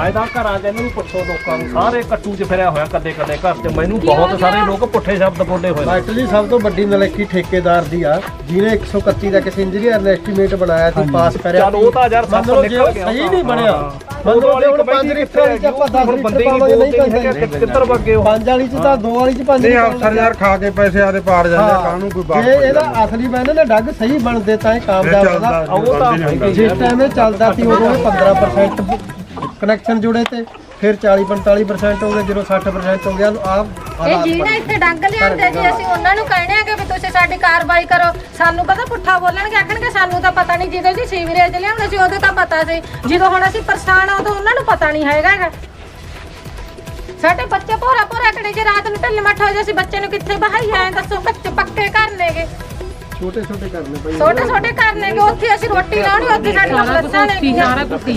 ਮੈਂ ਤਾਂ ਘਰਾਂ 'ਚ ਇਹਨਾਂ ਨੂੰ ਪੁੱਛੋ ਲੋਕਾਂ ਨੂੰ ਸਾਰੇ ਕੱਟੂ 'ਚ ਫਿਰਿਆ ਹੋਇਆ ਕਦੇ ਕਦੇ ਘਰ 'ਚ। ਮੈਨੂੰ ਬਹੁਤ ਸਾਰੇ ਲੋਕ ਪੁੱਠੇ ਸ਼ਬਦ ਬੋਲੇ ਹੋਏ ਨੇ। ਐਕਚੁਅਲੀ ਸਭ ਤੋਂ ਵੱਡੀ ਨਲੇਕੀ ਠੇਕੇਦਾਰ ਦੀ ਆ ਜਿਹਨੇ 131 ਦਾ ਕਿਸੇ ਇੰਜੀਨੀਅਰ ਨੇ ਐਸਟੀਮੇਟ ਬਣਾਇਆ ਸੀ ਪਾਸ ਕਰਿਆ ਚੱਲ ਉਹ ਤਾਂ ਯਾਰ ਨਿਕਲ ਗਿਆ ਸਹੀ ਨਹੀਂ। ਬਣਿਆ ਹਾਂ। ਮੰਨ ਲਓ ਹੁਣ ਕਮੇਟੀ 5 ਕਿੱਥੇ ਲੀਟਰ ਚ ਆਪਾਂ 10 ਹੁਣ ਲੀਟਰ ਬੰਦੇ ਹੀ ਪਾਵਾਂਗੇ ਨਹੀਂ ਬੋਲਦੇ ਨਹੀਂ ਹੈਗੇ, ਪੈਂਦਾ ਕਿੱਧਰ ਵਗੇ ਉਹ ਪੰਜ ਵਾਲੀ ਚ ਤਾਂ ਦੋ ਵਾਲੀ ਚ ਪੰਜ ਨਹੀਂ ਲੀਟਰ ਅਫਸਰ ਯਾਰ ਖਾ ਕੇ ਪੈਸੇ ਆਦੇ ਪਾੜ ਜਾਂਦੇ ਆ, ਕਾਹਨੂੰ ਕੋਈ ਬਾਤ ਜੇ ਇਹਦਾ ਅਸਲੀ ਬੈਨ ਨਾ ਡੱਗ ਸਹੀ ਬਣਦੇ ਤਾਂ ਇਹ ਕਾਮਯਾਬ ਚੱਲਦਾ ਹੋਦਾ ਉਹ ਤਾਂ ਜਿਸ ਟਾਈਮ ਇਹ ਚੱਲਦਾ ਸੀ ਉਦੋਂ ਇਹ 15% ਕਨੈਕਸ਼ਨ ਜੁੜੇ ਤੇ ਫਿਰ 40 45% ਹੋ ਗਏ ਜਦੋਂ 60% ਹੋ ਗਿਆ ਆਪ ਇਹ ਜਿਹਨੇ ਇੱਥੇ ਡੰਗ ਲਿਆਂਦੇ ਜੀ ਅਸੀਂ ਉਹਨਾਂ ਨੂੰ ਕਹਿਣੇ ਆ ਕਿ ਵੀ ਤੁਸੀਂ ਸਾਡੀ ਕਾਰਵਾਈ ਕਰੋ। ਸਾਨੂੰ ਪਤਾ ਪੁੱਠਾ ਬੋਲਣਗੇ ਆਖਣਗੇ ਸਾਨੂੰ ਤਾਂ ਪਤਾ ਨਹੀਂ ਜਦੋਂ ਜੀ ਸੀਵਰੇਜ ਲਿਆਉਂਦੇ ਸੀ ਉਦੋਂ ਤਾਂ ਪਤਾ ਸੀ। ਜਦੋਂ ਹੁਣ ਅਸੀਂ ਪਰੇਸ਼ਾਨ ਆ ਉਦੋਂ ਉਹਨਾਂ ਨੂੰ ਪਤਾ ਨਹੀਂ ਹੈਗਾ ਗਾ। ਸਾਡੇ ਬੱਚੇ ਭੋਰਾ ਭੋਰਾ ਕੜੇ ਜੇ ਰਾਤ ਨੂੰ ਢਿੱਲ ਮੱਠ ਹੋ ਜੇ ਅਸੀਂ ਬੱਚੇ ਨੂੰ ਕਿੱਥੇ ਬਹਾਈ ਆਏ ਦੱਸੋ ਕੱਚੇ ਪੱਕੇ ਘਰ ਨੇਗੇ। ਛੋਟੇ ਛੋਟੇ ਕਰਨੇ ਪਈ ਛੋਟੇ ਛੋਟੇ ਘਰ ਨੇਗੇ ਉੱਥੇ ਅਸੀਂ ਰੋਟੀ ਲਾਉਣੀ ਉੱਥੇ ਸਾਡੀਆਂ ਬੱਸਾਂ ਨੇ ਸਾਰਾ ਕੁਝ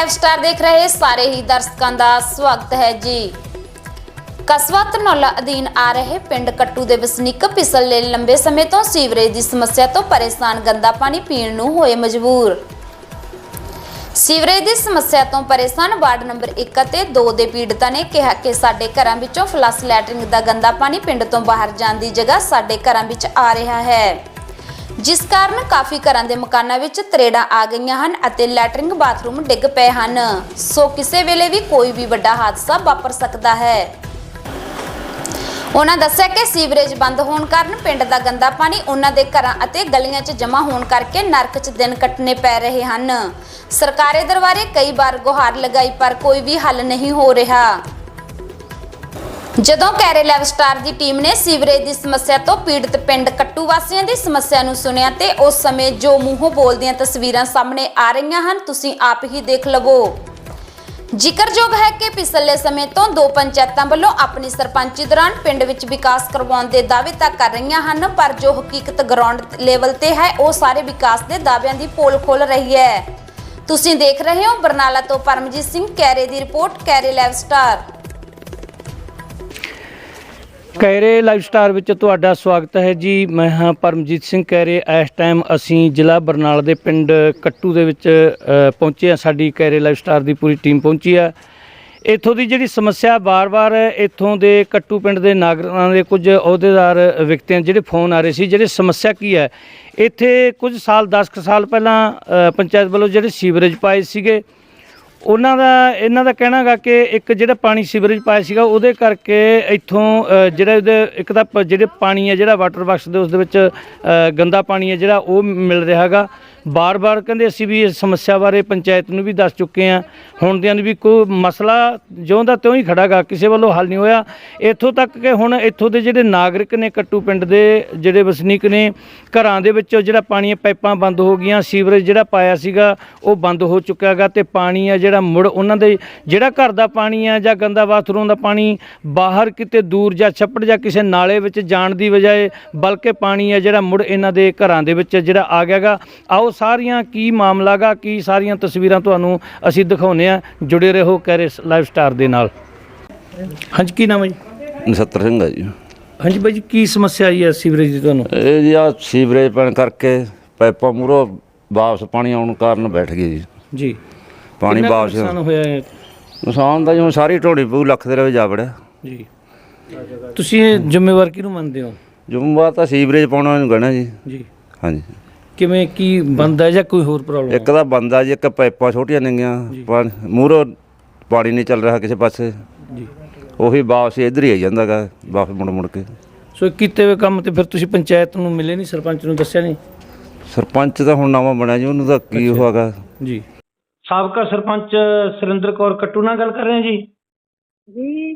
ਲਾਈਵ ਸਟਾਰ ਦੇਖ ਰਹੇ ਸਾਰੇ ਹੀ ਦਰਸ਼ਕਾਂ ਦਾ ਸਵਾਗਤ ਹੈ ਜੀ। ਕਸਬਾ ਧਨੌਲਾ ਅਧੀਨ ਆ ਰਹੇ ਪਿੰਡ ਕੱਟੂ ਦੇ ਵਸਨੀਕ ਪਿਛਲੇ ਲੰਬੇ ਸਮੇਂ ਤੋਂ ਸੀਵਰੇਜ ਦੀ ਸਮੱਸਿਆ ਤੋਂ ਪਰੇਸ਼ਾਨ, ਗੰਦਾ ਪਾਣੀ ਪੀਣ ਨੂੰ ਹੋਏ ਮਜਬੂਰ। ਸੀਵਰੇਜ ਦੀ ਸਮੱਸਿਆ ਤੋਂ ਪਰੇਸ਼ਾਨ ਵਾਰਡ ਨੰਬਰ 1 ਅਤੇ 2 ਦੇ ਪੀੜਤਾਂ ਨੇ ਕਿਹਾ ਕਿ ਸਾਡੇ ਘਰਾਂ ਵਿੱਚੋਂ ਫਲਸ਼ ਲੈਟਰਿੰਗ ਦਾ ਗੰਦਾ ਪਾਣੀ ਪਿੰਡ ਤੋਂ ਬਾਹਰ ਜਾਣ ਦੀ ਜਗ੍ਹਾ ਸਾਡੇ ਘਰਾਂ ਵਿੱਚ ਆ ਰਿਹਾ ਹੈ। ਜਿਸ ਕਾਰਨ ਕਾਫੀ ਘਰਾਂ ਦੇ ਮਕਾਨਾਂ ਵਿੱਚ ਤਰੇੜਾਂ ਆ ਗਈਆਂ ਹਨ ਅਤੇ ਲੈਟਰਿੰਗ ਬਾਥਰੂਮ ਡਿੱਗ ਪਏ ਹਨ। ਸੋ ਕਿਸੇ ਵੇਲੇ ਵੀ ਕੋਈ ਵੀ ਵੱਡਾ ਹਾਦਸਾ ਵਾਪਰ ਸਕਦਾ ਹੈ। ਉਹਨਾਂ ਦੱਸਿਆ ਕਿ ਸੀਵਰੇਜ ਬੰਦ ਹੋਣ ਕਾਰਨ ਪਿੰਡ ਦਾ ਗੰਦਾ ਪਾਣੀ ਉਹਨਾਂ ਦੇ ਘਰਾਂ ਅਤੇ ਗਲੀਆਂ 'ਚ ਜਮ੍ਹਾਂ ਹੋਣ ਕਰਕੇ ਨਰਕ 'ਚ ਦਿਨ ਕੱਟਣੇ ਪੈ ਰਹੇ ਹਨ। ਸਰਕਾਰੇ ਦਰਬਾਰੇ ਕਈ ਵਾਰ ਗੁਹਾਰ ਲਗਾਈ ਪਰ ਕੋਈ ਵੀ ਹੱਲ ਨਹੀਂ ਹੋ ਰਿਹਾ। ਜਦੋਂ ਕੈਰੇ ਲੈਵ ਸਟਾਰ ਦੀ ਟੀਮ ਨੇ ਸੀਵਰੇਜ ਦੀ ਸਮੱਸਿਆ ਤੋਂ ਪੀੜਤ ਪਿੰਡ ਕੱਟੂ ਵਾਸੀਆਂ ਦੀ ਸਮੱਸਿਆ ਨੂੰ ਸੁਣਿਆ ਤੇ ਉਸ ਸਮੇਂ ਜੋ ਮੂੰਹੋਂ ਬੋਲਦੀਆਂ ਤਸਵੀਰਾਂ ਸਾਹਮਣੇ ਆ ਰਹੀਆਂ ਹਨ, ਤੁਸੀਂ ਆਪ ਹੀ ਦੇਖ ਲਵੋ। ਜ਼ਿਕਰਯੋਗ ਹੈ ਕਿ ਪਿਛਲੇ ਸਮੇਂ ਤੋਂ ਦੋ ਪੰਚਾਇਤਾਂ ਵੱਲੋਂ ਆਪਣੀ ਸਰਪੰਚੀ ਦੌਰਾਨ ਪਿੰਡ ਵਿੱਚ ਵਿਕਾਸ ਕਰਵਾਉਣ ਦੇ ਦਾਅਵੇ ਤਾਂ ਕਰ ਰਹੀਆਂ ਹਨ, ਪਰ ਜੋ ਹਕੀਕਤ ਗਰਾਊਂਡ ਲੈਵਲ ਤੇ ਹੈ, ਉਹ ਸਾਰੇ ਵਿਕਾਸ ਦੇ ਦਾਅਵਿਆਂ ਦੀ ਪੋਲ ਖੋਲ ਰਹੀ ਹੈ। ਤੁਸੀਂ ਦੇਖ ਰਹੇ ਹੋ ਬਰਨਾਲਾ ਤੋਂ ਪਰਮਜੀਤ ਸਿੰਘ ਕੈਰੇ ਦੀ report, Kaire live star. Kaire live star ਵਿੱਚ ਤੁਹਾਡਾ ਸਵਾਗਤ ਹੈ ਜੀ। ਮੈਂ ਹਾਂ ਪਰਮਜੀਤ ਸਿੰਘ ਕੈਰੇ ਇਸ ਟਾਈਮ ਅਸੀਂ ਜ਼ਿਲ੍ਹਾ ਬਰਨਾਲਾ ਦੇ ਪਿੰਡ ਕੱਟੂ ਦੇ ਵਿੱਚ ਪਹੁੰਚੇ ਹਾਂ। ਸਾਡੀ ਕੈਰੇ ਲਾਈਵ ਸਟਾਰ ਦੀ ਪੂਰੀ ਟੀਮ ਪਹੁੰਚੀ ਆ। ਇੱਥੋਂ ਦੀ ਜਿਹੜੀ ਸਮੱਸਿਆ ਬਾਰ-ਬਾਰ ਇੱਥੋਂ ਦੇ ਕੱਟੂ ਪਿੰਡ ਦੇ ਨਾਗਰਿਕਾਂ ਦੇ ਕੁਝ ਅਹੁਦੇਦਾਰ ਵਿਅਕਤੀਆਂ ਜਿਹੜੇ ਫੋਨ ਆ ਰਹੇ ਸੀ, ਜਿਹੜੇ ਸਮੱਸਿਆ ਕੀ ਹੈ? ਇੱਥੇ ਕੁਝ ਸਾਲ 10 ਕੁ ਸਾਲ ਪਹਿਲਾਂ ਪੰਚਾਇਤ ਵੱਲੋਂ ਜਿਹੜੇ ਸੀਵਰੇਜ ਪਾਏ ਸੀਗੇ ਉਹਨਾਂ ਦਾ, ਇਹਨਾਂ ਦਾ ਕਹਿਣਾਗਾ ਕਿ ਇੱਕ ਜਿਹੜਾ ਪਾਣੀ ਸੀਵਰੇਜ ਪਾਇਆ ਸੀਗਾ, ਉਹਦੇ ਕਰਕੇ ਇੱਥੋਂ ਜਿਹੜਾ ਉਹਦੇ, ਇੱਕ ਤਾਂ ਪ- ਜਿਹੜੇ ਪਾਣੀ ਹੈ ਜਿਹੜਾ ਵਾਟਰ ਬਾਕਸ ਦੇ, ਉਸ ਦੇ ਵਿੱਚ ਗੰਦਾ ਪਾਣੀ ਹੈ ਜਿਹੜਾ, ਉਹ ਮਿਲ ਰਿਹਾ ਹੈਗਾ। ਬਾਰ-ਬਾਰ ਕਹਿੰਦੇ ਅਸੀਂ ਵੀ ਇਸ ਸਮੱਸਿਆ ਬਾਰੇ ਪੰਚਾਇਤ ਨੂੰ ਵੀ ਦੱਸ ਚੁੱਕੇ ਹਾਂ। ਹੁਣ ਦੀਆਂ ਵੀ ਕੋਈ ਮਸਲਾ ਜਿਉਂ ਦਾ ਤਿਉਂ ਹੀ ਖੜਾਗਾ, ਕਿਸੇ ਵੱਲੋਂ ਹੱਲ ਨਹੀਂ ਹੋਇਆ। ਇੱਥੋਂ ਤੱਕ ਕਿ ਹੁਣ ਇੱਥੋਂ ਦੇ ਜਿਹੜੇ ਨਾਗਰਿਕ ਨੇ ਕੱਟੂ ਪਿੰਡ ਦੇ, ਜਿਹੜੇ ਵਸਨੀਕ ਨੇ, ਘਰਾਂ ਦੇ ਵਿੱਚ ਜਿਹੜਾ ਪਾਣੀ ਪਾਈਪਾਂ ਬੰਦ ਹੋ ਗਈਆਂ, ਸੀਵਰੇਜ ਜਿਹੜਾ ਪਾਇਆ ਸੀਗਾ, ਉਹ ਬੰਦ ਹੋ ਚੁੱਕਿਆ ਗਾ ਤੇ ਪਾਣੀ ਆ ਜਿਹੜਾ ਮੁੜ ਉਹਨਾਂ ਦੇ, ਜਿਹੜਾ ਘਰ ਦਾ ਪਾਣੀ ਆ ਜਾਂ ਗੰਦਾ ਬਾਥਰੂਮ ਦਾ ਪਾਣੀ ਬਾਹਰ ਕਿਤੇ ਦੂਰ ਜਾਂ ਛੱਪੜ ਜਾਂ ਕਿਸੇ ਨਾਲੇ ਵਿੱਚ ਜਾਣ ਦੀ ਬਜਾਏ ਬਲਕਿ ਪਾਣੀ ਆ ਜਿਹੜਾ ਮੁੜ ਇਹਨਾਂ ਦੇ ਘਰਾਂ ਦੇ ਵਿੱਚ ਜਿਹੜਾ ਆ ਗਿਆਗਾ ਆਓ ਸਾਰੀਆਂ ਕੀ ਮਾਮਲਾ ਗਾ ਕੀ ਸਾਰੀਆਂ ਤਸਵੀਰਾਂ ਤੁਹਾਨੂੰ ਅਸੀਂ ਦਿਖਾਉਨੇ ਆ ਜੁੜੇ ਰਹੋ ਕੈਰੇ ਲਾਈਵ ਸਟਾਰ ਦੇ ਨਾਲ। ਹਾਂਜੀ ਕੀ ਨਾਮ ਹੈ ਜੀ? ਨਛੱਤਰ ਸਿੰਘ ਹੈ ਜੀ। ਹਾਂਜੀ ਬਾਈ ਜੀ ਕੀ ਸਮੱਸਿਆ ਆਈ ਹੈ ਸੀਵਰੇਜ ਦੀ ਤੁਹਾਨੂੰ? ਇਹ ਜੀ ਆ ਸੀਵਰੇਜ ਪੈਣ ਕਰਕੇ ਪਾਈਪਾਂ ਮੂਰੋਂ ਵਾਪਸ ਪਾਣੀ ਆਉਣ ਕਾਰਨ ਬੈਠ ਗਈ ਜੀ। ਜੀ। ਪਾਣੀ ਵਾਪਸ ਨੁਕਸਾਨ ਹੋਇਆ ਹੈ? ਨੁਕਸਾਨ ਤਾਂ ਜਿਵੇਂ ਸਾਰੀ ਢੋੜੀ ਪੂ ਲੱਖ ਦੇ ਰਵੇ ਜਾ ਵੜਿਆ ਜੀ। ਤੁਸੀਂ ਇਹ ਜ਼ਿੰਮੇਵਾਰ ਕਿਹਨੂੰ ਮੰਨਦੇ ਹੋ? ਜੁੰਮਾ ਤਾਂ ਸੀਵਰੇਜ ਪਾਉਣਾ ਇਹਨੂੰ ਕਹਿਣਾ ਜੀ। ਜੀ। ਹਾਂਜੀ। ਕਿਵੇਂ ਕੀ ਬੰਦ ਹੈ ਜਾਂ ਕੋਈ ਹੋਰ ਪ੍ਰੋਬਲਮ ਇੱਕ ਤਾਂ ਬੰਦਾ ਜੀ ਇੱਕ ਪਾਈਪਾਂ ਛੋਟੀਆਂ ਨੇਗੀਆਂ। ਮੂਹਰੋਂ ਪਾਣੀ ਨਹੀਂ ਚੱਲ ਰਿਹਾ ਕਿਸੇ ਪਾਸੇ। ਜੀ। ਉਹੀ ਵਾਪਸ ਇੱਧਰ ਹੀ ਆਈ ਜਾਂਦਾਗਾ ਵਾਪਸ ਮੁੜ ਮੁੜ ਕੇ। ਸੋ ਕੀਤੇ ਹੋਏ ਕੰਮ ਤੇ ਫਿਰ ਤੁਸੀਂ ਪੰਚਾਇਤ ਨੂੰ ਮਿਲੇ ਨਹੀਂ ਸਰਪੰਚ ਨੂੰ ਦੱਸਿਆ ਨਹੀਂ? ਸਰਪੰਚ ਤਾਂ ਹੁਣ ਨਵਾਂ ਬਣਿਆ ਜੀ ਉਹਨੂੰ ਤਾਂ ਕੀ ਹੋਗਾ ਜੀ। ਸਾਬਕਾ ਸਰਪੰਚ ਸੁਰਿੰਦਰ ਕੌਰ ਕੱਟੂ ਨਾਲ ਗੱਲ ਕਰ ਰਹੇ ਹਾਂ ਜੀ? ਜੀ।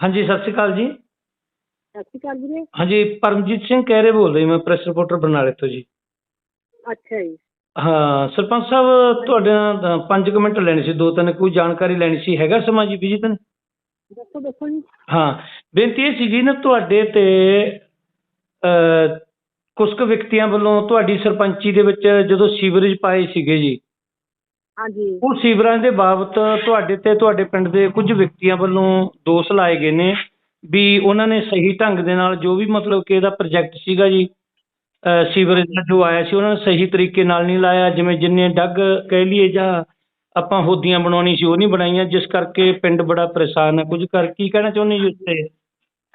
ਹਾਂਜੀ ਸਤਿ ਸ਼੍ਰੀ ਅਕਾਲ ਜੀ। ਸਤਿ ਸ਼੍ਰੀ ਅਕਾਲ ਵੀਰੇ। ਹਾਂਜੀ ਪਰਮਜੀਤ ਸਿੰਘ ਕਹਿਰੇ ਬੋਲ ਰਹੀ ਮੈਂ ਪ੍ਰੈਸ ਰਿਪੋਰਟਰ ਬਰਨਾਲੇ ਤੋਂ ਜੀ। ਅੱਛਾ ਜੀ। ਹਾਂ ਸਰਪੰਚ ਸਾਹਿਬ ਤੁਹਾਡੇ ਨਾਲ 5 ਮਿੰਟ ਲੈਣੇ ਸੀ ਦੋ ਤਿੰਨ ਕੋਈ ਜਾਣਕਾਰੀ ਲੈਣੀ ਸੀ ਹੈਗਾ ਸਮਾਂ ਜੀ ਬਿਜ਼ੀ ਤਾਂ ਨਹੀਂ? ਦੱਸੋ ਦੱਸੋ ਜੀ। ਹਾਂ ਬੇਨਤੀ ਇਹ ਸੀਗੀ ਨਾ ਤੁਹਾਡੇ ਤੇ ਅ ਕੁਝ ਕੁ ਵਿਅਕਤੀਆਂ ਵੱਲੋਂ ਤੁਹਾਡੀ ਸਰਪੰਚੀ ਦੇ ਵਿੱਚ ਜਦੋਂ ਸੀਵਰੇਜ ਪਾਏ ਸੀਗੇ ਜੀ ਹਾਂਜੀ। ਉਹ ਸੀਵਰਾਂ ਦੇ ਬਾਬਤ ਤੁਹਾਡੇ ਤੇ ਤੁਹਾਡੇ ਪਿੰਡ ਦੇ ਕੁਝ ਵਿਅਕਤੀਆਂ ਵੱਲੋਂ ਦੋਸ਼ ਲਾਏ ਗਏ ਨੇ ਵੀ ਉਹਨਾਂ ਨੇ ਸਹੀ ਢੰਗ ਦੇ ਨਾਲ ਜੋ ਵੀ ਮਤਲਬ ਕਿ ਇਹਦਾ ਪ੍ਰੋਜੈਕਟ ਸੀਗਾ ਜੀ ਸੀਵਰੇਜ ਦਾ ਜੋ ਆਇਆ ਸੀ ਉਹਨਾਂ ਨੇ ਸਹੀ ਤਰੀਕੇ ਨਾਲ ਨਹੀਂ ਲਾਇਆ। ਜਿਵੇਂ ਜਿੰਨੇ ਡੱਗ ਕਹਿ ਲਈਏ ਜਾਂ ਆਪਾਂ ਹੋਦੀਆਂ ਬਣਾਉਣੀ ਸੀ ਉਹ ਨਹੀਂ ਬਣਾਈਆਂ। ਜਿਸ ਕਰਕੇ ਪਿੰਡ ਬੜਾ ਪਰੇਸ਼ਾਨ ਹੈ। ਕੁਝ ਕਰ ਕੀ ਕਹਿਣਾ ਚਾਹੁੰਦੇ ਜੀ ਉੱਤੇ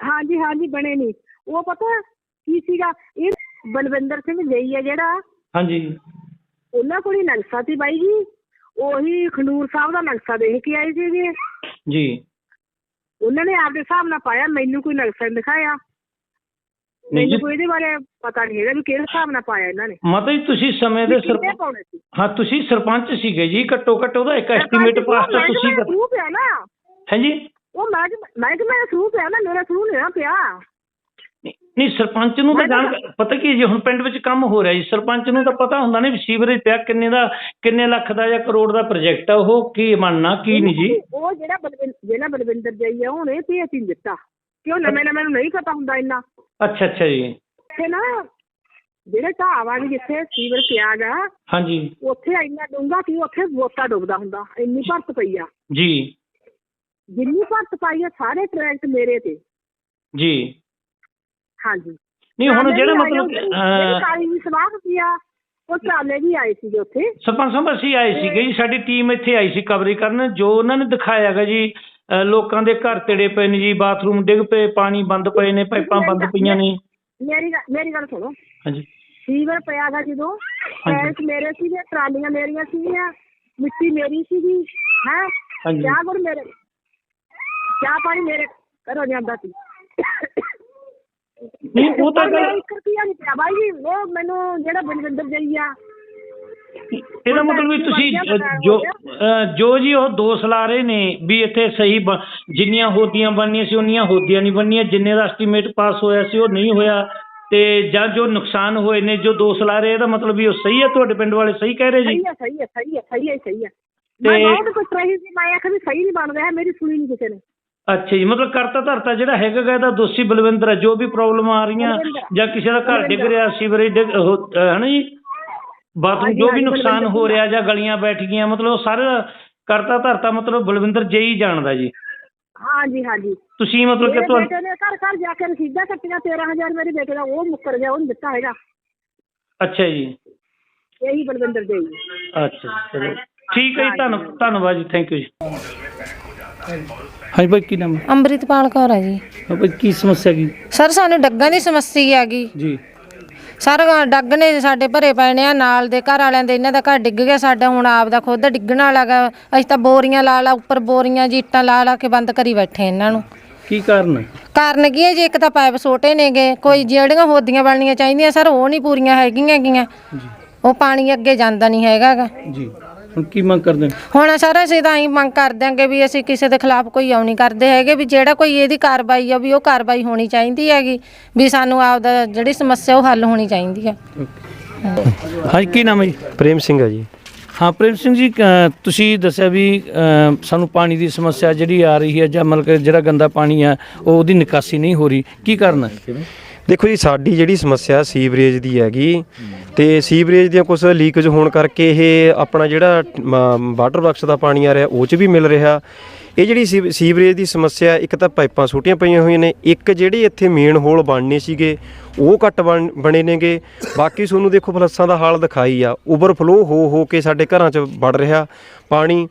ਹਾਂਜੀ ਹਾਂਜੀ ਬਣੇ ਨਹੀਂ। ਉਹ ਪਤਾ ਕੀ ਸੀਗਾ? ਇਹ ਬਲਵਿੰਦਰ ਸਿੰਘ ਜਈ ਹੈ ਜਿਹੜਾ। ਹਾਂਜੀ। ਉਹਨਾਂ ਕੋਲ ਹੀ ਨਕਸ਼ਾ ਸੀ ਬਾਈ ਜੀ। ਉਹੀ ਖੰਡੂਰ ਸਾਹਿਬ ਦਾ ਨਕਸ਼ਾ ਦੇਖ ਕੇ ਆਏ ਸੀਗੇ। ਜੀ। ਉਹਨਾਂ ਨੇ ਆਪਦੇ ਹਿਸਾਬ ਨਾਲ ਪਾਇਆ ਮੈਨੂੰ ਕੋਈ ਨਕਸ਼ਾ ਨਹੀਂ ਦਿਖਾਇਆ। ਮੈਨੂੰ ਕੋਈ ਇਹਦੇ ਬਾਰੇ ਪਤਾ ਨਹੀਂ ਹੈਗਾ ਵੀ ਕਿਹੜੇ ਹਿਸਾਬ ਨਾਲ ਪਾਇਆ ਇਹਨਾਂ ਨੇ। ਮਾਤਾ ਜੀ ਤੁਸੀਂ ਸਮੇਂ ਦੇ ਪਾਉਣੇ ਸੀ? ਹਾਂ ਤੁਸੀਂ ਸਰਪੰਚ ਸੀਗੇ ਜੀ ਘੱਟੋ ਘੱਟ ਉਹਦਾ ਇੱਕ ਐਸਟੀਮੇਟ ਪਾਸ ਤਾਂ ਤੁਸੀਂ ਕਰ ਨਾ। ਹਾਂਜੀ ਉਹ ਮੈਂ ਮੈਂ ਕਿ ਮੈਂ ਥਰੂ ਪਿਆ ਨਾ ਮੇਰਾ ਥਰੂ ਨਹੀਂ ਨਾ ਪਿਆ। ਨਹੀਂ ਨਹੀਂ, ਸਰਪੰਚ ਨੂੰ ਤਾਂ ਜਾਣ ਪਤਾ ਕੀ ਹੈ ਜੀ ਹੁਣ ਪਿੰਡ ਵਿੱਚ ਕੰਮ ਹੋ ਰਿਹਾ ਜੀ। ਸਰਪੰਚ ਨੂੰ ਤਾਂ ਪਤਾ ਹੁੰਦਾ ਨਹੀਂ ਵੀ ਸੀਵਰੇਜ ਪਿਆ ਕਿੰਨੇ ਦਾ ਕਿੰਨੇ ਲੱਖ ਦਾ ਜਾਂ ਕਰੋੜ ਦਾ ਪ੍ਰੋਜੈਕਟ ਆ ਉਹ ਕੀ ਮੰਨਣਾ ਕੀ ਨਹੀਂ ਜੀ। ਉਹ ਜਿਹੜਾ ਬਲਵਿੰਦਰ ਜਿਹੜਾ ਬਲਵਿੰਦਰ ਜਈ ਆ ਉਹਨੇ ਭੇਜ ਨਹੀਂ ਦਿੱਤਾ। ਕਿਉਂ ਨਵੇਂ ਨਵੇਂ ਨੂੰ ਨਹੀਂ ਪਤਾ ਹੁੰਦਾ ਇੰਨਾ। ਅੱਛਾ ਅੱਛਾ ਜੀ। ਇੱਥੇ ਨਾ ਜਿਹੜੇ ਢਾਵਾ ਨੇ ਜਿੱਥੇ ਸੀਵਰ ਪਿਆ ਗਾ ਹਾਂਜੀ। ਉੱਥੇ ਇੰਨਾ ਡੂੰਘਾ ਕਿ ਉੱਥੇ ਵੋਟਾ ਡੁੱਬਦਾ ਹੁੰਦਾ ਇੰਨੀ ਭਰਤ ਪਈ ਆ। ਜੀ। ਜਿੰਨੀ ਭਰਤ ਪਾਈ ਆ ਸਾਰੇ ਟਰੈਕਟ ਮੇਰੇ ਤੇ। ਜੀ। ਹਾਂਜੀ। ਨਹੀਂ ਹੁਣ ਜਿਹੜਾ ਮਤਲਬ ਕਾਲੀ ਦੀ ਸਵਾਹ ਕੀਤੀ ਆ ਉਹ ਟਰਾਲੇ ਵੀ ਆਏ ਸੀਗੇ ਉੱਥੇ। ਸਰਪੰਚ ਸਾਹਿਬ ਅਸੀਂ ਆਏ ਸੀਗੇ ਜੀ ਸਾਡੀ ਟੀਮ ਇੱਥੇ ਆਈ ਸੀ ਕਵਰੀ ਕਰਨ ਜੋ ਉਹਨਾਂ ਨੇ ਦਿਖਾਇਆ ਹੈਗਾ ਜੀ ਲੋਕਾਂ ਦੇ ਘਰ ਤੇੜੇ ਪਏ ਨੇ ਜੀ ਬਾਥਰੂਮ ਡਿੱਗ ਪਏ ਪਾਣੀ ਬੰਦ ਪਏ ਨੇ ਪਾਈਪਾਂ ਬੰਦ ਪਈਆਂ ਨੇ। ਮੇਰੀ ਗੱਲ- ਮੇਰੀ ਗੱਲ ਸੁਣੋ। ਹਾਂਜੀ। ਸੀਵਰ ਪਿਆ ਗਾ ਜਦੋਂ ਟੈਂਕ ਮੇਰੇ ਸੀਗੇ ਟਰਾਲੀਆਂ ਮੇਰੀਆਂ ਸੀਗੀਆਂ ਮਿੱਟੀ ਮੇਰੀ ਸੀਗੀ ਹੈ? ਹਾਂਜੀ। ਚਾਹ ਗੁੜ ਮੇਰੇ ਚਾਹ ਪਾਣੀ ਮੇਰੇ ਘਰੋਂ ਜਾਂਦਾ ਸੀ। ਨਹੀਂ ਉਹ ਤਾਂ ਪਰ ਮੇਰਾ ਗੱਲ ਇੱਕ ਰੁਪਿਆ ਨਹੀਂ ਪਿਆ ਬਾਈ ਜੀ ਉਹ ਮੈਨੂੰ ਜਿਹੜਾ ਬਲਵਿੰਦਰ ਜਈ ਆ ਇਹਦਾ ਮਤਲਬ ਵੀ ਤੁਸੀਂ ਜੋ ਜੋ ਜੀ ਉਹ ਦੋਸ਼ ਲਾ ਰਹੇ ਨੇ ਵੀ ਇੱਥੇ ਸਹੀ ਬ- ਜਿੰਨੀਆਂ ਹੋਦੀਆਂ ਬਣਨੀਆਂ ਸੀ ਉਨੀਆਂ ਹੋਦੀਆਂ ਨਹੀਂ ਬਣਨੀਆਂ ਜਿੰਨੇ ਦਾ ਐਸਟੀਮੇਟ ਪਾਸ ਹੋਇਆ ਸੀ ਉਹ ਨਹੀਂ ਹੋਇਆ ਤੇ ਜਾਂ ਜੋ ਨੁਕਸਾਨ ਹੋਏ ਨੇ ਜੋ ਦੋਸ਼ ਲਾ ਰਹੇ ਇਹਦਾ ਮਤਲਬ ਵੀ ਉਹ ਸਹੀ ਹੈ ਤੁਹਾਡੇ ਪਿੰਡ ਵਾਲੇ ਸਹੀ ਕਹਿ ਰਹੇ ਜੀ? ਸਹੀ ਹੈ ਸਹੀ ਹੈ ਸਹੀ ਹੈ ਸਹੀ ਹੈ ਸਹੀ ਹੈ। ਮੈਂ ਤੇ- ਬਹੁਤ ਕੁਝ ਰਹੀ ਸੀ ਮੈਂ ਆਖਿਆ ਵੀ ਸਹੀ ਨਹੀਂ ਬਣ ਰਿਹਾ ਮੇਰੀ ਸੁਣੀ ਨਹੀਂ ਕਿਸੇ ਨੇ। ਅੱਛਾ ਜੀ ਮਤਲਬ ਕਰਤਾ ਧਰਤਾ ਜਿਹੜਾ ਹੈਗਾ ਗਾ ਇਹਦਾ ਦੋਸ਼ੀ ਬਲਵਿੰਦਰ ਹੈ ਜੋ ਵੀ ਪ੍ਰੋਬਲਮ ਆ ਰਹੀਆਂ ਬਲਵਿੰਦਰ। ਜਾਂ ਕਿਸੇ ਦਾ ਘਰ ਡਿੱਗ ਰਿਹਾ ਸੀਵਰੇਜ ਡਿੱਗ ਉਹ, ਜੀ? ਬਾਥਰੂਮ ਜੋ ਵੀ ਨੁਕਸਾਨ ਹੋ ਰਿਹਾ ਜਾਂ। ਗਲੀਆਂ ਬੈਠ ਗਈਆਂ ਮਤਲਬ ਉਹ ਸਾਰਾ ਕਰਤਾ ਧਰਤਾ ਮਤਲਬ ਬਲਵਿੰਦਰ ਜੇਈ ਜਾਣਦਾ ਜੀ। ਹਾਂਜੀ ਹਾਂਜੀ। ਤੁਸੀਂ ਮਤਲਬ ਕਿ ਤੁਹਾਨੂੰ ਬੇਟੇ ਨੇ ਘਰ ਘਰ ਜਾ ਕੇ ਰਸੀਦਾਂ ਕੱਟੀਆਂ 13000 ਮੇਰੇ ਬੇਟੇ ਦਾ ਉਹ ਮੁੱਕਰ ਗਿਆ ਉਹ ਨਹੀਂ ਦਿੱਤਾ ਹੈਗਾ। ਅੱਛਾ ਜੀ। ਇਹੀ ਬਲਵਿੰਦਰ ਜਈ ਅੱਛਾ ਚਲੋ। ਠੀਕ ਹੈ ਜੀ ਧੰਨ ਧੰਨਵਾਦ ਜੀ ਥੈਂਕ ਯੂ ਜੀ। ਹਾਂਜੀ ਭਾਈ ਕੀ ਨਾਮ ਅੰਮ੍ਰਿਤਪਾਲ ਕੌਰ ਹੈ ਜੀ। ਭਾਈ ਕੀ ਸਮੱਸਿਆ ਕੀ? ਸਰ ਸਾਨੂੰ ਡੱਗਾਂ ਦੀ ਸਮੱਸਿਆ ਹੈਗੀ। ਜੀ। ਸਰ ਡੱਗ ਨੇ ਸਾਡੇ ਭਰੇ ਪਏ ਨੇ ਆ ਨਾਲ ਦੇ ਘਰ ਵਾਲਿਆਂ ਦੇ ਇਹਨਾਂ ਦਾ ਘਰ ਡਿੱਗ ਗਿਆ ਸਾਡਾ ਹੁਣ ਆਪ ਦਾ ਖੁਦ ਡਿੱਗਣ ਵਾਲਾ ਗਾ। ਅਸੀਂ ਤਾਂ ਬੋਰੀਆਂ ਲਾ ਲਾ ਉੱਪਰ ਬੋਰੀਆਂ ਜੀ ਇੱਟਾਂ ਲਾ ਲਾ ਕੇ ਬੰਦ ਕਰੀ ਬੈਠੇ ਇਹਨਾਂ ਨੂੰ। ਕੀ ਕਾਰਨ ਹੈ? ਕਾਰਨ ਕੀ ਹੈ ਜੀ ਇੱਕ ਤਾਂ ਪਾਈਪ ਛੋਟੇ ਨੇਗੇ ਕੋਈ ਜਿਹੜੀਆਂ ਹੋਦੀਆਂ ਬਣਨੀਆਂ ਚਾਹੀਦੀਆਂ ਸਰ ਉਹ ਨਹੀਂ ਪੂਰੀਆਂ ਹੈਗੀਆਂ ਗੀਆਂ ਉਹ ਪਾਣੀ ਅੱਗੇ ਜਾਂਦਾ ਨਹੀਂ ਹੈਗਾ ਗਾ। ਜੀ। ਹੁਣ ਕੀ ਮੰਗ ਕਰਦੇ ਹੋ? ਹੁਣ ਸਰ ਅਸੀਂ ਤਾਂ ਹੀ ਮੰਗ ਕਰ ਦਿਆਂਗੇ ਵੀ ਅਸੀਂ ਕਿਸੇ ਦੇ ਖਿਲਾਫ ਕੋਈ ਆਉ ਨਹੀਂ ਕਰਦੇ ਹੈਗੇ ਵੀ ਜਿਹੜਾ ਕੋਈ ਇਹਦੀ ਕਾਰਵਾਈ ਆ ਵੀ ਉਹ ਕਾਰਵਾਈ ਹੋਣੀ ਚਾਹੀਦੀ ਹੈਗੀ ਵੀ ਸਾਨੂੰ ਆਪਦਾ ਜਿਹੜੀ ਸਮੱਸਿਆ ਉਹ ਹੱਲ ਹੋਣੀ ਚਾਹੀਦੀ ਹੈ ਹਾਂਜੀ ਕੀ ਨਾਮ ਹੈ ਜੀ? ਪ੍ਰੇਮ ਸਿੰਘ ਹੈ ਜੀ। ਹਾਂ ਪ੍ਰੇਮ ਸਿੰਘ ਜੀ ਅ, ਤੁਸੀਂ ਦੱਸਿਆ ਵੀ ਅ, ਸਾਨੂੰ ਪਾਣੀ ਦੀ ਸਮੱਸਿਆ ਜਿਹੜੀ ਆ ਰਹੀ ਹੈ ਜਾਂ ਮਤਲਬ ਕਿ ਜਿਹੜਾ ਗੰਦਾ ਪਾਣੀ ਆ ਉਹ ਉਹਦੀ ਨਿਕਾਸੀ ਨਹੀਂ ਹੋ ਰਹੀ। ਕੀ ਕਾਰਨ ਹੈ? ਦੇਖੋ ਜੀ, ਸਾਡੀ ਜਿਹੜੀ ਸਮੱਸਿਆ ਸੀਵਰੇਜ ਦੀ ਹੈਗੀ ਤੇ ਸੀਵਰੇਜ ਦੀਆਂ ਕੁਝ ਲੀਕੇਜ ਹੋਣ ਕਰਕੇ ਇਹ ਆਪਣਾ ਜਿਹੜਾ ਵਾਟਰ ਵਰਕਸ ਦਾ ਪਾਣੀ ਆ ਰਿਹਾ, ਉਹ 'ਚ ਵੀ ਮਿਲ ਰਿਹਾ। ਇਹ ਜਿਹੜੀ ਸੀ- ਸੀਵਰੇਜ ਦੀ ਸਮੱਸਿਆ, ਇੱਕ ਤਾਂ ਪਾਈਪਾਂ ਛੋਟੀਆਂ ਪਈਆਂ ਹੋਈਆਂ ਨੇ, ਇੱਕ ਜਿਹੜੇ ਇੱਥੇ ਮੇਨ ਹੋਲ ਬਣਨੇ ਸੀਗੇ, ਉਹ ਘੱਟ ਬਣ- ਬਣੇ ਨੇਗੇ। ਬਾਕੀ ਤੁਹਾਨੂੰ ਦੇਖੋ, ਫਲੱਸਾਂ ਦਾ ਹਾਲ ਦਿਖਾਈ ਆ। ਓਵਰਫਲੋ ਹੋ ਹੋ ਕੇ ਸਾਡੇ ਘਰਾਂ 'ਚ ਵੜ ਰਿਹਾ ਪਾਣੀ।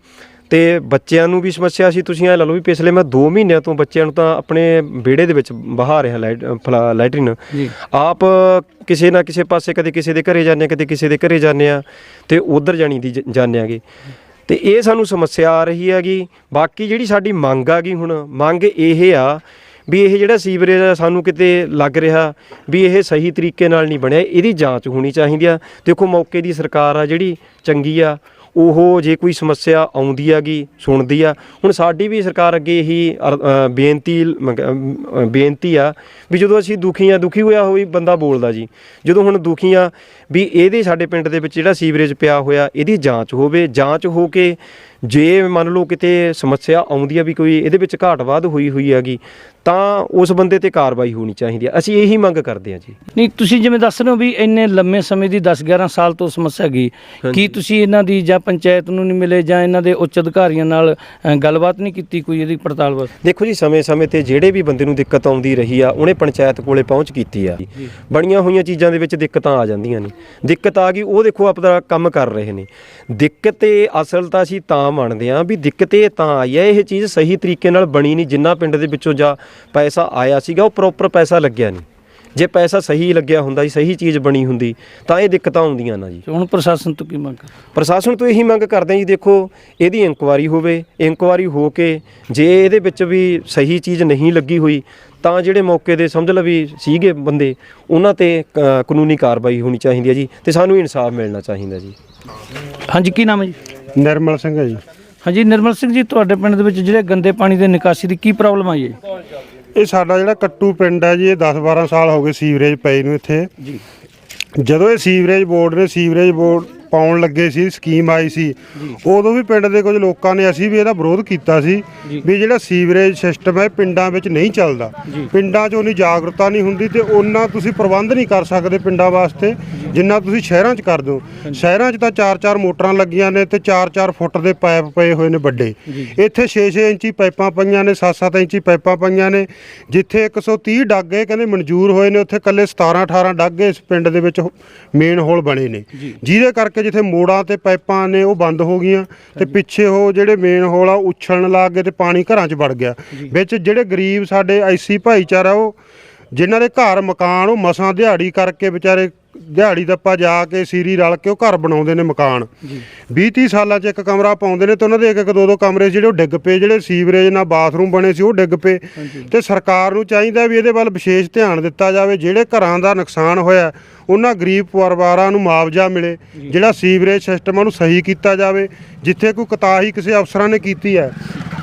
ਤੇ ਬੱਚਿਆਂ ਨੂੰ ਵੀ ਸਮੱਸਿਆ ਸੀ ਤੁਸੀਂ ਐ ਲਾ ਲਓ ਵੀ ਪਿਛਲੇ ਮੈਂ 2 ਮਹੀਨਿਆਂ ਤੋਂ ਬੱਚਿਆਂ ਨੂੰ ਤਾਂ ਆਪਣੇ ਵਿਹੜੇ ਦੇ ਵਿੱਚ ਬਹਾ ਰਿਹਾ ਲੈਟਰਿਨ। ਆਪ ਕਿਸੇ ਨਾ ਕਿਸੇ ਪਾਸੇ ਕਦੇ ਕਿਸੇ ਦੇ ਘਰੇ ਜਾਂਦੇ ਹਾਂ ਕਦੇ ਕਿਸੇ ਦੇ ਘਰੇ ਜਾਂਦੇ ਆ ਤੇ ਉਧਰ ਜਾਣੀ ਦੀ ਜਾਂਦੇ ਆਗੇ। ਤੇ ਇਹ ਸਾਨੂੰ ਸਮੱਸਿਆ ਆ ਰਹੀ ਹੈਗੀ। ਬਾਕੀ ਜਿਹੜੀ ਸਾਡੀ ਮੰਗ ਆਗੀ ਹੁਣ ਮੰਗ ਇਹ ਆ ਵੀ ਇਹ ਜਿਹੜਾ ਸੀਵਰੇਜ ਆ ਸਾਨੂੰ ਕਿਤੇ ਲੱਗ ਰਿਹਾ ਵੀ ਇਹ ਸਹੀ ਤਰੀਕੇ ਨਾਲ ਨਹੀਂ ਬਣਿਆ ਇਹਦੀ ਜਾਂਚ ਹੋਣੀ ਚਾਹੀਦੀ ਆ। ਦੇਖੋ ਮੌਕੇ ਦੀ ਸਰਕਾਰ ਆ ਜਿਹੜੀ ਚੰਗੀ ਆ। ਉਹ ਜੇ ਕੋਈ ਸਮੱਸਿਆ ਆਉਂਦੀ ਹੈਗੀ, ਸੁਣਦੀ ਆ। ਹੁਣ ਸਾਡੀ ਵੀ ਸਰਕਾਰ ਅੱਗੇ ਇਹੀ ਬੇਨਤੀ ਬੇਨਤੀ ਆ ਵੀ ਜਦੋਂ ਅਸੀਂ ਦੁਖੀ ਆ ਦੁਖੀ ਹੋਇਆ ਹੋਈ ਬੰਦਾ ਬੋਲਦਾ ਜੀ। ਜਦੋਂ ਹੁਣ ਦੁਖੀ ਆ ਵੀ ਇਹਦੇ ਸਾਡੇ ਪਿੰਡ ਦੇ ਵਿੱਚ ਜਿਹੜਾ ਸੀਵਰੇਜ ਪਿਆ ਹੋਇਆ, ਇਹਦੀ ਜਾਂਚ ਹੋਵੇ। ਜਾਂਚ ਹੋ ਕੇ ਜੇ ਮੰਨ ਲਓ ਕਿਤੇ ਸਮੱਸਿਆ ਆਉਂਦੀ ਆ ਵੀ ਕੋਈ ਇਹਦੇ ਵਿੱਚ ਘਾਟ ਵਾਧ ਹੋਈ ਹੋਈ ਹੈਗੀ ਤਾਂ ਉਸ ਬੰਦੇ ਤੇ ਕਾਰਵਾਈ ਹੋਣੀ ਚਾਹੀਦੀ ਆ। ਅਸੀਂ ਇਹੀ ਮੰਗ ਕਰਦੇ ਆ ਜੀ। ਨਹੀਂ ਤੁਸੀਂ ਜਿਵੇਂ ਦੱਸ ਰਹੇ ਹੋ ਵੀ ਇੰਨੇ ਲੰਮੇ ਸਮੇਂ ਦੀ 10 11 ਸਾਲ ਤੋਂ ਸਮੱਸਿਆ ਗਈ ਕੀ ਤੁਸੀਂ ਇਹਨਾਂ ਦੀ ਜਾਂ ਪੰਚਾਇਤ ਨੂੰ ਨਹੀਂ ਮਿਲੇ ਜਾਂ ਇਹਨਾਂ ਦੇ ਉੱਚ ਅਧਿਕਾਰੀਆਂ ਨਾਲ ਗੱਲਬਾਤ ਨਹੀਂ ਕੀਤੀ ਕੋਈ ਇਹਦੀ ਪੜਤਾਲ ਵਾਸਤੇ? ਦੇਖੋ ਜੀ ਸਮੇਂ-ਸਮੇਂ ਤੇ ਜਿਹੜੇ ਵੀ ਬੰਦੇ ਨੂੰ ਦਿੱਕਤ ਆਉਂਦੀ ਰਹੀ ਆ ਉਹਨੇ ਪੰਚਾਇਤ ਕੋਲੇ ਪਹੁੰਚ ਕੀਤੀ ਆ। ਬਣੀਆਂ ਹੋਈਆਂ ਚੀਜ਼ਾਂ ਦੇ ਵਿੱਚ ਦਿੱਕਤਾਂ ਆ ਜਾਂਦੀਆਂ ਨੇ। ਦਿੱਕਤ ਆ ਗਈ ਉਹ ਦੇਖੋ ਆਪਣਾ ਕੰਮ ਕਰ ਰਹੇ ਨੇ। ਦਿੱਕਤ ਇਹ ਅਸਲ ਤਾਂ ਅਸੀਂ ਤਾਂ ਮੰਨਦੇ ਆ ਵੀ ਦਿੱਕਤ ਇਹ ਤਾਂ ਆਈ ਆ ਇਹ ਚੀਜ਼ ਸਹੀ ਤਰੀਕੇ ਨਾਲ ਬਣੀ ਨਹੀਂ ਜਿੰਨਾ ਪਿੰਡ ਦੇ ਵਿੱਚੋਂ ਜਾ ਪੈਸਾ ਆਇਆ ਸੀਗਾ ਉਹ ਪ੍ਰੋਪਰ ਪੈਸਾ ਲੱਗਿਆ ਨਹੀਂ। ਜੇ ਪੈਸਾ ਸਹੀ ਲੱਗਿਆ ਹੁੰਦਾ ਜੀ ਸਹੀ ਚੀਜ਼ ਬਣੀ ਹੁੰਦੀ ਤਾਂ ਇਹ ਦਿੱਕਤਾਂ ਆਉਂਦੀਆਂ ਨਾ ਜੀ। ਹੁਣ ਪ੍ਰਸ਼ਾਸਨ ਤੋਂ ਕੀ ਮੰਗ? ਪ੍ਰਸ਼ਾਸਨ ਤੋਂ ਇਹੀ ਮੰਗ ਕਰਦੇ ਹਾਂ ਜੀ ਦੇਖੋ ਇਹਦੀ ਇਨਕੁਆਰੀ ਹੋਵੇ ਇਨਕੁਆਰੀ ਹੋ ਕੇ ਜੇ ਇਹਦੇ ਵਿੱਚ ਵੀ ਸਹੀ ਚੀਜ਼ ਨਹੀਂ ਲੱਗੀ ਹੋਈ ਤਾਂ ਜਿਹੜੇ ਮੌਕੇ ਦੇ ਸਮਝ ਲਓ ਵੀ ਸੀਗੇ ਬੰਦੇ ਉਹਨਾਂ ਤੇ ਕਾਨੂੰਨੀ ਕਾਰਵਾਈ ਹੋਣੀ ਚਾਹੀਦੀ ਹੈ ਜੀ ਤੇ ਸਾਨੂੰ ਇਨਸਾਫ ਮਿਲਣਾ ਚਾਹੀਦਾ ਜੀ। ਹਾਂਜੀ ਕੀ ਨਾਮ ਹੈ ਜੀ? ਨਿਰਮਲ ਸਿੰਘ ਹੈ ਜੀ। ਹਾਂਜੀ ਨਿਰਮਲ ਸਿੰਘ ਜੀ ਤੁਹਾਡੇ ਪਿੰਡ ਦੇ ਵਿੱਚ ਜਿਹੜੇ ਗੰਦੇ ਪਾਣੀ ਦੇ ਨਿਕਾਸੀ ਦੀ ਕੀ ਪ੍ਰੋਬਲਮ ਆਈ ਹੈ ਇਹ ਸਾਡਾ ਜਿਹੜਾ ਕੱਟੂ ਪਿੰਡ ਹੈ ਜੀ ਇਹ 10 12 ਸਾਲ ਹੋ ਗਏ ਸੀਵਰੇਜ ਪਏ ਨੂੰ ਇੱਥੇ। ਜੀ। ਜਦੋਂ ਇਹ ਸੀਵਰੇਜ ਬੋਰਡ ਨੇ ਸੀਵਰੇਜ ਬੋਰਡ ਪਾਉਣ ਲੱਗੇ ਸੀ ਸਕੀਮ ਆਈ ਸੀ। ਉਦੋਂ ਵੀ ਪਿੰਡ ਦੇ ਕੁਝ ਲੋਕਾਂ ਨੇ ਅਸੀਂ ਵੀ ਇਹਦਾ ਵਿਰੋਧ ਕੀਤਾ ਸੀ ਵੀ ਜਿਹੜਾ ਸੀਵਰੇਜ ਸਿਸਟਮ ਹੈ ਪਿੰਡਾਂ ਵਿੱਚ ਨਹੀਂ ਚੱਲਦਾ। ਪਿੰਡਾਂ 'ਚ ਉਨੀ ਜਾਗਰੂਕਤਾ ਨਹੀਂ ਹੁੰਦੀ ਤੇ ਉਹਨਾਂ ਤੁਸੀਂ ਪ੍ਰਬੰਧ ਨਹੀਂ ਕਰ ਸਕਦੇ ਪਿੰਡਾਂ ਵਾਸਤੇ ਜਿੰਨਾ ਤੁਸੀਂ ਸ਼ਹਿਰਾਂ 'ਚ ਕਰ ਦਿਓ ਸ਼ਹਿਰਾਂ 'ਚ ਤਾਂ 4-4 ਮੋਟਰਾਂ ਲੱਗੀਆਂ ਨੇ ਤੇ 4-4 ਫੁੱਟ ਦੇ ਪਾਈਪ ਪਏ ਹੋਏ ਨੇ ਵੱਡੇ। ਇੱਥੇ 6-6 ਇੰਚੀ ਪਾਈਪਾਂ ਪਈਆਂ ਨੇ 7-7 ਇੰਚੀ ਪਾਈਪਾਂ ਪਈਆਂ ਨੇ ਜਿੱਥੇ 130 ਡਾਗੇ ਕਹਿੰਦੇ ਮਨਜ਼ੂਰ ਹੋਏ ਨੇ ਉੱਥੇ ਕੱਲੇ 17-18 ਡਾਗੇ ਇਸ ਪਿੰਡ ਦੇ ਵਿੱਚ ਮੇਨ ਹੋਲ ਬਣੇ ਨੇ। ਜਿਹਦੇ ਕਰਕੇ ਜਿੱਥੇ ਮੋੜਾਂ ਤੇ ਪਾਈਪਾਂ ਨੇ ਉਹ ਬੰਦ ਹੋ ਗਈਆਂ ਤੇ ਪਿੱਛੇ ਉਹ ਜਿਹੜੇ ਮੇਨ ਹੋਲ ਆ ਉਹ ਉਛਲਣ ਲੱਗ ਗਏ ਤੇ ਪਾਣੀ ਘਰਾਂ 'ਚ ਵੜ ਗਿਆ। ਵਿੱਚ ਜਿਹੜੇ ਗਰੀਬ ਸਾਡੇ ਐਸੀ ਭਾਈਚਾਰਾ ਉਹ ਜਿਨ੍ਹਾਂ ਦੇ ਘਰ ਮਕਾਨ ਉਹ ਮਸਾਂ ਦਿਹਾੜੀ ਕਰਕੇ ਵਿਚਾਰੇ ਦਿਹਾੜੀ ਦੱਪਾ ਜਾ ਕੇ ਸੀਰੀ ਰਲ ਕੇ ਉਹ ਘਰ ਬਣਾਉਂਦੇ ਨੇ ਮਕਾਨ। 20 30 ਸਾਲਾਂ 'ਚ ਇੱਕ ਕਮਰਾ ਪਾਉਂਦੇ ਨੇ ਤੇ ਉਹਨਾਂ ਦੇ ਇੱਕ ਇੱਕ ਦੋ ਦੋ ਕਮਰੇ ਜਿਹੜੇ ਉਹ ਡਿੱਗ ਪਏ ਜਿਹੜੇ ਸੀਵਰੇਜ ਨਾਲ ਬਾਥਰੂਮ ਬਣੇ ਸੀ ਉਹ ਡਿੱਗ ਪਏ। ਤੇ ਸਰਕਾਰ ਨੂੰ ਚਾਹੀਦਾ ਵੀ ਇਹਦੇ ਵੱਲ ਵਿਸ਼ੇਸ਼ ਧਿਆਨ ਦਿੱਤਾ ਜਾਵੇ ਜਿਹੜੇ ਘਰਾਂ ਦਾ ਨੁਕਸਾਨ ਹੋਇਆ ਉਹਨਾਂ ਗਰੀਬ ਪਰਿਵਾਰਾਂ ਨੂੰ ਮੁਆਵਜ਼ਾ ਮਿਲੇ ਜਿਹੜਾ ਸੀਵਰੇਜ ਸਿਸਟਮ ਉਹਨੂੰ ਸਹੀ ਕੀਤਾ ਜਾਵੇ ਜਿੱਥੇ ਕੋਈ ਕਤਾਹੀ ਕਿਸੇ ਅਫਸਰਾਂ ਨੇ ਕੀਤੀ ਹੈ।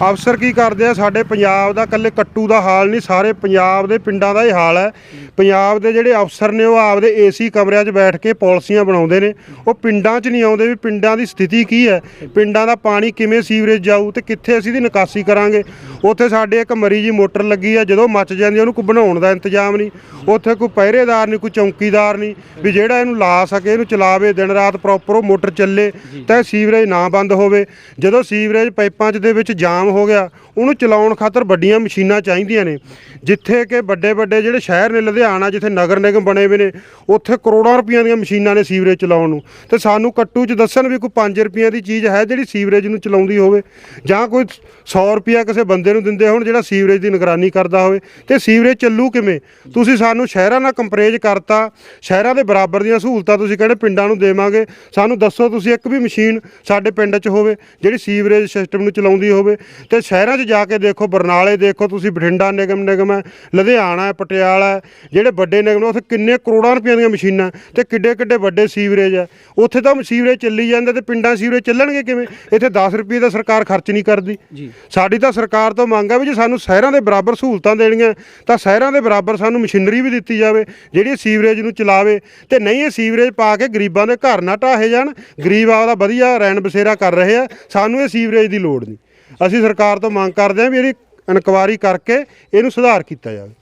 ਅਫਸਰ ਕੀ ਕਰਦੇ ਆ? ਸਾਡੇ ਪੰਜਾਬ ਦਾ ਇਕੱਲੇ ਕੱਟੂ ਦਾ ਹਾਲ ਨਹੀਂ ਸਾਰੇ ਪੰਜਾਬ ਦੇ ਪਿੰਡਾਂ ਦਾ ਹੀ ਹਾਲ ਹੈ। ਪੰਜਾਬ ਦੇ ਜਿਹੜੇ ਅਫਸਰ ਨੇ ਉਹ ਆਪਦੇ ਏਸੀ ਕਮਰਿਆਂ 'ਚ ਬੈਠ ਕੇ ਪਾਲਿਸੀਆਂ ਬਣਾਉਂਦੇ ਨੇ। ਉਹ ਪਿੰਡਾਂ 'ਚ ਨਹੀਂ ਆਉਂਦੇ ਵੀ ਪਿੰਡਾਂ ਦੀ ਸਥਿਤੀ ਕੀ ਹੈ? ਪਿੰਡਾਂ ਦਾ ਪਾਣੀ ਕਿਵੇਂ ਸੀਵਰੇਜ ਜਾਊ ਤੇ ਕਿੱਥੇ ਅਸੀਂ ਦੀ ਨਿਕਾਸੀ ਕਰਾਂਗੇ? ਉੱਥੇ ਸਾਡੇ ਇੱਕ ਮਰੀ ਜੀ ਮੋਟਰ ਲੱਗੀ ਆ ਜਦੋਂ ਮੱਚ ਜਾਂਦੀ ਉਹਨੂੰ ਕੋਈ ਬਣਾਉਣ ਦਾ ਇੰਤਜ਼ਾਮ ਨਹੀਂ। ਉੱਥੇ ਕੋਈ ਪਹਿਰੇਦਾਰ ਨਹੀਂ ਕੋਈ ਚੌਕੀਦਾਰ ਨਹੀਂ ਵੀ ਜਿਹੜਾ ਇਹਨੂੰ ਲਾ ਸਕੇ ਇਹਨੂੰ ਚਲਾਵੇ ਦਿਨ ਰਾਤ ਪ੍ਰੋਪਰ ਉਹ ਮੋਟਰ ਚੱਲੇ ਤਾਂ ਸੀਵਰੇਜ ਨਾ ਬੰਦ ਹੋਵੇ। ਜਦੋਂ ਸੀਵਰੇਜ ਪਾਈਪਾਂ 'ਚ ਦੇ ਵਿੱਚ ਜਾਮ ਹੋ ਗਿਆ। ਉਹਨੂੰ ਚਲਾਉਣ ਖਾਤਰ ਵੱਡੀਆਂ ਮਸ਼ੀਨਾਂ ਚਾਹੀਦੀਆਂ ਨੇ। ਜਿੱਥੇ ਕਿ ਵੱਡੇ ਵੱਡੇ ਜਿਹੜੇ ਸ਼ਹਿਰ ਨੇ, ਲੁਧਿਆਣਾ ਜਿੱਥੇ ਨਗਰ ਨਿਗਮ ਬਣੇ ਹੋਏ ਨੇ, ਉੱਥੇ ਕਰੋੜਾਂ ਰੁਪਈਆਂ ਦੀਆਂ ਮਸ਼ੀਨਾਂ ਨੇ ਸੀਵਰੇਜ ਚਲਾਉਣ ਨੂੰ। ਤੇ ਸਾਨੂੰ ਕੱਟੂ 'ਚ ਦੱਸਣ ਵੀ ਕੋਈ 5 ਰੁਪਈਆਂ ਦੀ ਚੀਜ਼ ਹੈ ਜਿਹੜੀ ਸੀਵਰੇਜ ਨੂੰ ਚਲਾਉਂਦੀ ਹੋਵੇ। ਜਾਂ ਕੋਈ 100 ਰੁਪਈਆ ਕਿਸੇ ਬੰਦੇ ਨੂੰ ਦਿੰਦੇ ਹੋਣ ਜਿਹੜਾ ਸੀਵਰੇਜ ਦੀ ਨਿਗਰਾਨੀ ਕਰਦਾ ਹੋਵੇ। ਤੇ ਸੀਵਰੇਜ ਚੱਲੂ ਕਿਵੇਂ? ਤੁਸੀਂ ਸਾਨੂੰ ਸ਼ਹਿਰਾਂ ਨਾਲ ਕੰਪਰੇਜ ਕਰਤਾ, ਸ਼ਹਿਰਾਂ ਦੇ ਬਰਾਬਰ ਦੀਆਂ ਸਹੂਲਤਾਂ ਤੁਸੀਂ ਕਹਿੰਦੇ ਪਿੰਡਾਂ ਨੂੰ ਦੇਵਾਂਗੇ? ਸਾਨੂੰ ਦੱਸੋ ਤੁਸੀਂ ਇੱਕ ਵੀ ਮਸ਼ੀਨ ਸਾਡੇ ਪਿੰਡ 'ਚ ਹੋਵੇ, ਜਿਹੜੀ ਸੀਵਰੇਜ ਸਿਸਟਮ ਨੂੰ ਚਲਾਉਂਦੀ ਹੋਵੇ। ਤੇ ਸ਼ਹਿਰਾਂ 'ਚ ਜਾ ਕੇ ਦੇਖੋ ਬਰਨਾਲੇ ਦੇਖੋ ਤੁਸੀਂ ਬਠਿੰਡਾ ਨਿਗਮ ਨਿਗਮ ਹੈ ਲੁਧਿਆਣਾ ਹੈ ਪਟਿਆਲਾ ਹੈ ਜਿਹੜੇ ਵੱਡੇ ਨਿਗਮ ਨੇ ਉੱਥੇ ਕਿੰਨੇ ਕਰੋੜਾਂ ਰੁਪਈਆਂ ਦੀਆਂ ਮਸ਼ੀਨਾਂ ਤੇ ਕਿੱਡੇ ਕਿੱਡੇ ਵੱਡੇ ਸੀਵਰੇਜ ਹੈ। ਉੱਥੇ ਤਾਂ ਸੀਵਰੇਜ ਚੱਲੀ ਜਾਂਦੇ ਤੇ ਪਿੰਡਾਂ ਸੀਵਰੇਜ ਚੱਲਣਗੇ ਕਿਵੇਂ? ਇੱਥੇ 10 ਰੁਪਏ ਦਾ ਸਰਕਾਰ ਖਰਚ ਨਹੀਂ ਕਰਦੀ। ਸਾਡੀ ਤਾਂ ਸਰਕਾਰ ਤੋਂ ਮੰਗ ਹੈ ਵੀ ਜੇ ਸਾਨੂੰ ਸ਼ਹਿਰਾਂ ਦੇ ਬਰਾਬਰ ਸਹੂਲਤਾਂ ਦੇਣੀਆਂ ਤਾਂ ਸ਼ਹਿਰਾਂ ਦੇ ਬਰਾਬਰ ਸਾਨੂੰ ਮਸ਼ੀਨਰੀ ਵੀ ਦਿੱਤੀ ਜਾਵੇ ਜਿਹੜੀ ਸੀਵਰੇਜ ਨੂੰ ਚਲਾਵੇ ਤੇ ਨਹੀਂ ਇਹ ਸੀਵਰੇਜ ਪਾ ਕੇ ਗਰੀਬਾਂ ਦੇ ਘਰ ਨਾ ਢਾਹੇ ਜਾਣ। ਗਰੀਬ ਆਪਦਾ ਵਧੀਆ ਰੈਣ ਬਸੇਰਾ ਕਰ ਰਹੇ ਆ ਸਾਨੂੰ ਇਹ ਸੀਵਰੇਜ ਦੀ ਲੋੜ ਨਹੀਂ। ਅਸੀਂ ਸਰਕਾਰ ਤੋਂ ਮੰਗ ਕਰਦੇ ਹਾਂ ਵੀ ਇਹਦੀ ਇਨਕੁਆਇਰੀ ਕਰਕੇ ਇਹਨੂੰ ਸੁਧਾਰ ਕੀਤਾ ਜਾਵੇ।